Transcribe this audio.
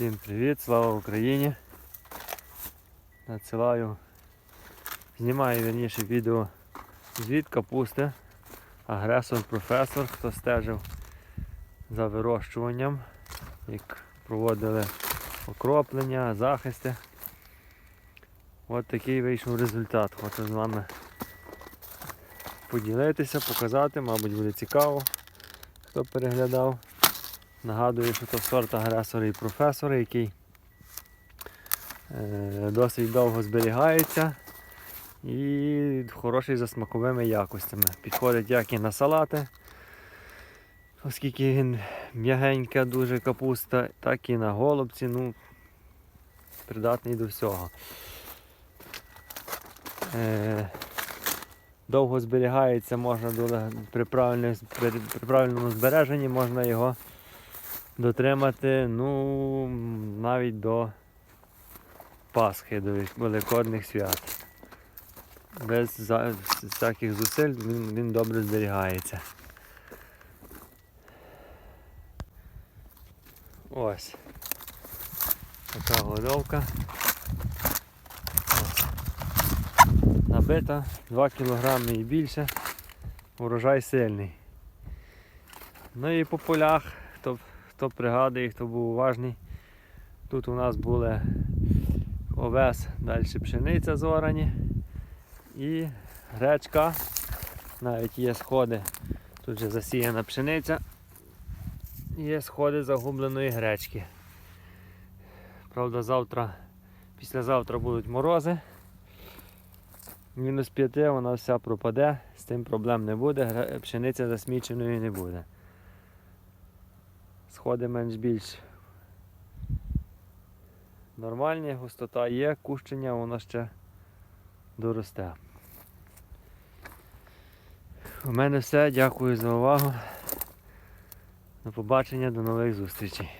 Всім привіт, слава Україні. Надсилаю, знімаю верніше відео звід капусти. Агресор, професор, хто стежив за вирощуванням, як проводили окроплення, захисти. От такий вийшов результат. Хочу з вами поділитися, показати, мабуть, буде цікаво, хто переглядав. Нагадую, що то сорт агресора і професора, який е, досить довго зберігається і хороший за смаковими якостями. Підходить як і на салати, оскільки він м'ягенька дуже капуста, так і на голубці, ну, придатний до всього. Е, довго зберігається, можна при правильному збереженні можна його дотримати ну, навіть до Пасхи, до Великодних свят. Без всяких зусиль він, він добре зберігається. Ось. Така головка. Ось. Набита 2 кг і більше. Урожай сильний. Ну і по полях, хто, пригадує, хто був уважний. Тут у нас були овес, далі пшениця зорані і гречка. Навіть є сходи. Тут же засіяна пшениця. Є сходи загубленої гречки. Правда, завтра, післязавтра будуть морози. Мінус 5 вона вся пропаде, з тим проблем не буде, пшениця засміченою не буде. Сходи менш більш нормальні, густота є, кущення воно ще доросте. У мене все. Дякую за увагу. До побачення, до нових зустрічей.